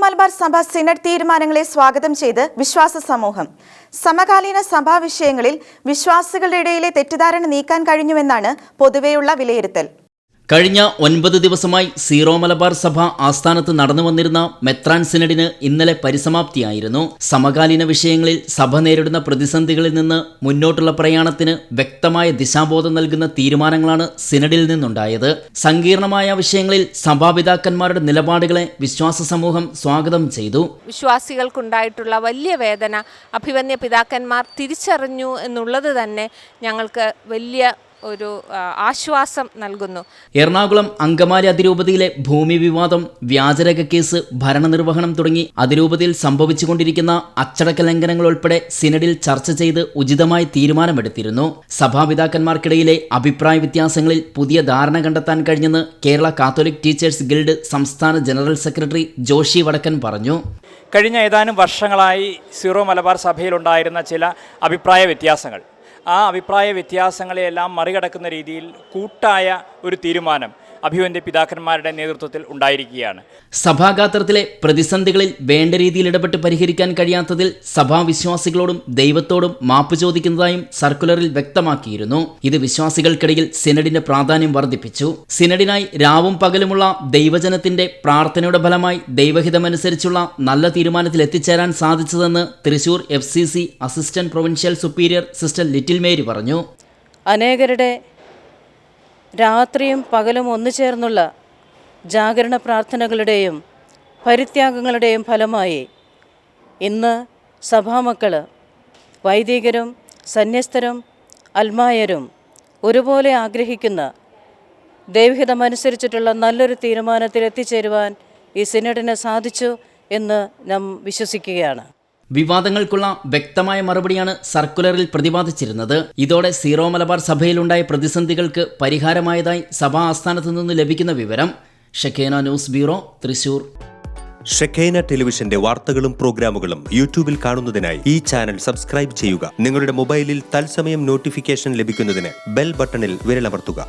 മലബാർ സഭ സിനഡ് തീരുമാനങ്ങളെ സ്വാഗതം ചെയ്ത് വിശ്വാസ സമൂഹം. സമകാലീന സഭാ വിഷയങ്ങളിൽ വിശ്വാസികളുടെ ഇടയിലെ തെറ്റിദ്ധാരണ നീക്കാൻ കഴിഞ്ഞുവെന്നാണ് പൊതുവെയുള്ള വിലയിരുത്തൽ. കഴിഞ്ഞ ഒൻപത് ദിവസമായി സീറോ മലബാർ സഭ ആസ്ഥാനത്ത് നടന്നു വന്നിരുന്ന മെത്രാൻ സിനഡിന് ഇന്നലെ പരിസമാപ്തിയായിരുന്നു. സമകാലീന വിഷയങ്ങളിൽ സഭ നേരിടുന്ന പ്രതിസന്ധികളിൽ നിന്ന് മുന്നോട്ടുള്ള പ്രയാണത്തിന് വ്യക്തമായ ദിശാബോധം നൽകുന്ന തീരുമാനങ്ങളാണ് സിനഡിൽ നിന്നുണ്ടായത്. സങ്കീർണമായ വിഷയങ്ങളിൽ സഭാപിതാക്കന്മാരുടെ നിലപാടുകളെ വിശ്വാസ സമൂഹം സ്വാഗതം ചെയ്തു. വിശ്വാസികൾക്കുണ്ടായിട്ടുള്ള വലിയ വേദന അഭിവന്യ പിതാക്കന്മാർ തിരിച്ചറിഞ്ഞു എന്നുള്ളത് തന്നെ ഞങ്ങൾക്ക് വലിയ ഒരു ആശ്വാസം നൽകുന്നു. എറണാകുളം അങ്കമാലി അതിരൂപതയിലെ ഭൂമി വിവാദം വ്യാജരേഖ കേസ് ഭരണനിർവഹണം തുടങ്ങി അതിരൂപതയിൽ സംഭവിച്ചുകൊണ്ടിരിക്കുന്ന അച്ചടക്ക ലംഘനങ്ങൾ ഉൾപ്പെടെ സിനഡിൽ ചർച്ച ചെയ്ത് ഉചിതമായ തീരുമാനമെടുത്തിരുന്നു. സഭാപിതാക്കന്മാർക്കിടയിലെ അഭിപ്രായ വ്യത്യാസങ്ങളിൽ പുതിയ ധാരണ കണ്ടെത്താൻ കഴിഞ്ഞെന്ന് കേരള കാത്തോലിക് ടീച്ചേഴ്സ് ഗിൽഡ് സംസ്ഥാന ജനറൽ സെക്രട്ടറി ജോഷി വടക്കൻ പറഞ്ഞു. കഴിഞ്ഞ ഏതാനും വർഷങ്ങളായി സീറോ മലബാർ സഭയിലുണ്ടായിരുന്ന ചില അഭിപ്രായ വ്യത്യാസങ്ങൾ. ആ അഭിപ്രായ വ്യത്യാസങ്ങളെയെല്ലാം മറികടക്കുന്ന രീതിയിൽ കൂട്ടായ ഒരു തീരുമാനം. അഭിവന്യ പിതാക്കന്മാരുടെ നേതൃത്വത്തിൽ ഉണ്ടായിരിക്കുകയാണ്. സഭാഗാത്രത്തിലെ പ്രതിസന്ധികളിൽ വേണ്ട രീതിയിൽ ഇടപെട്ട് പരിഹരിക്കാൻ കഴിയാത്തതിൽ സഭാവിശ്വാസികളോടും ദൈവത്തോടും മാപ്പ് ചോദിക്കുന്നതായും സർക്കുലറിൽ വ്യക്തമാക്കിയിരുന്നു. ഇത് വിശ്വാസികൾക്കിടയിൽ സിനഡിന്റെ പ്രാധാന്യം വർദ്ധിപ്പിച്ചു. സിനഡിനായി രാവും പകലുമുള്ള ദൈവജനത്തിന്റെ പ്രാർത്ഥനയുടെ ഫലമായി ദൈവഹിതമനുസരിച്ചുള്ള നല്ല തീരുമാനത്തിൽ എത്തിച്ചേരാൻ സാധിച്ചതെന്ന് Thrissur F C C assistant provincial superior sister Little Mary പറഞ്ഞു. അനേകരുടെ രാത്രിയും പകലും ഒന്നു ചേർന്നുള്ള ജാഗരണ പ്രാർത്ഥനകളുടെയും പരിത്യാഗങ്ങളുടെയും ഫലമായി ഇന്ന് സഭാമക്കൾ വൈദികരും സന്യസ്തരും അൽമായരും ഒരുപോലെ ആഗ്രഹിക്കുന്ന ദൈവഹിതമനുസരിച്ചിട്ടുള്ള നല്ലൊരു തീരുമാനത്തിൽ എത്തിച്ചേരുവാൻ ഈ സിനഡിന് സാധിച്ചു എന്ന് നാം വിശ്വസിക്കുകയാണ്. വിവാദങ്ങൾക്കുള്ള വ്യക്തമായ മറുപടിയാണ് സർക്കുലറിൽ പ്രതിപാദിച്ചിരുന്നത്. ഇതോടെ സീറോ മലബാർ സഭയിലുണ്ടായ പ്രതിസന്ധികൾക്ക് പരിഹാരമായതായി സഭാ ആസ്ഥാനത്തു നിന്ന് ലഭിക്കുന്ന വിവരം Shekinah News Bureau Thrissur. Shekinah ടെലിവിഷന്റെ വാർത്തകളും പ്രോഗ്രാമുകളും യൂട്യൂബിൽ കാണുന്നതിനായി ഈ ചാനൽ സബ്സ്ക്രൈബ് ചെയ്യുക. നിങ്ങളുടെ മൊബൈലിൽ തത്സമയം നോട്ടിഫിക്കേഷൻ ലഭിക്കുന്നതിന് ബെൽ ബട്ടണിൽ വിരലമർത്തുക.